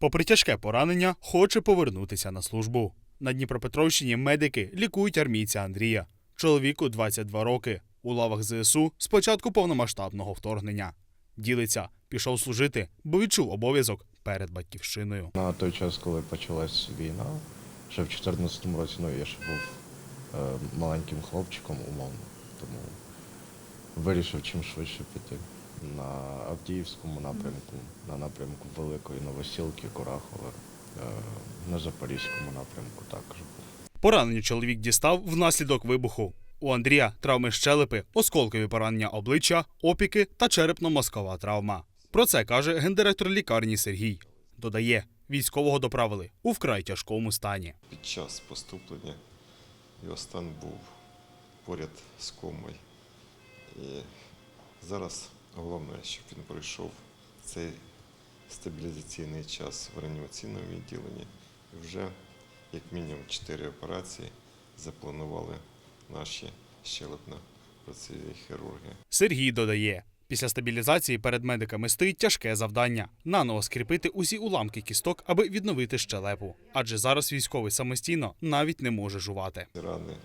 Попри тяжке поранення, хоче повернутися на службу. На Дніпропетровщині медики лікують армійця Андрія. Чоловіку 22 роки. У лавах ЗСУ з початку повномасштабного вторгнення. Ділиться, пішов служити, бо відчув обов'язок перед батьківщиною. На той час, коли почалась війна, ще в 2014 році, ну я ще був е, маленьким хлопчиком, умовно. Тому вирішив чим швидше піти на Авдіївському напрямку, на напрямку Великої Новосілки, Курахове, е, на Запорізькому напрямку також. Поранення чоловік дістав внаслідок вибуху. У Андрія травми щелепи, осколкові поранення обличчя, опіки та черепно-мозкова травма. Про це каже гендиректор лікарні Сергій. Додає, військового доправили у вкрай тяжкому стані. Під час поступлення його стан був поряд з комою. І зараз головне, щоб він пройшов цей стабілізаційний час в реанімаційному відділенні. І вже як мінімум 4 операції запланували наші щелепно-працівні хірурги. Сергій додає, після стабілізації перед медиками стоїть тяжке завдання наново скріпити усі уламки кісток, аби відновити щелепу. Адже зараз військовий самостійно навіть не може жувати. Рани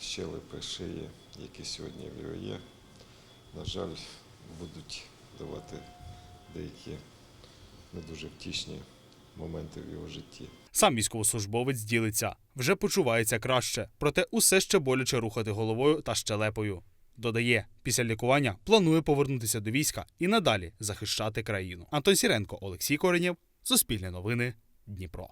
щелепи шиї, які сьогодні в його є, на жаль, будуть давати деякі не дуже втішні моменти в його житті. Сам військовослужбовець ділиться, вже почувається краще, проте усе ще боляче рухати головою та щелепою. Додає, після лікування планує повернутися до війська і надалі захищати країну. Антон Сіренко, Олексій Коренєв, Суспільне новини, Дніпро.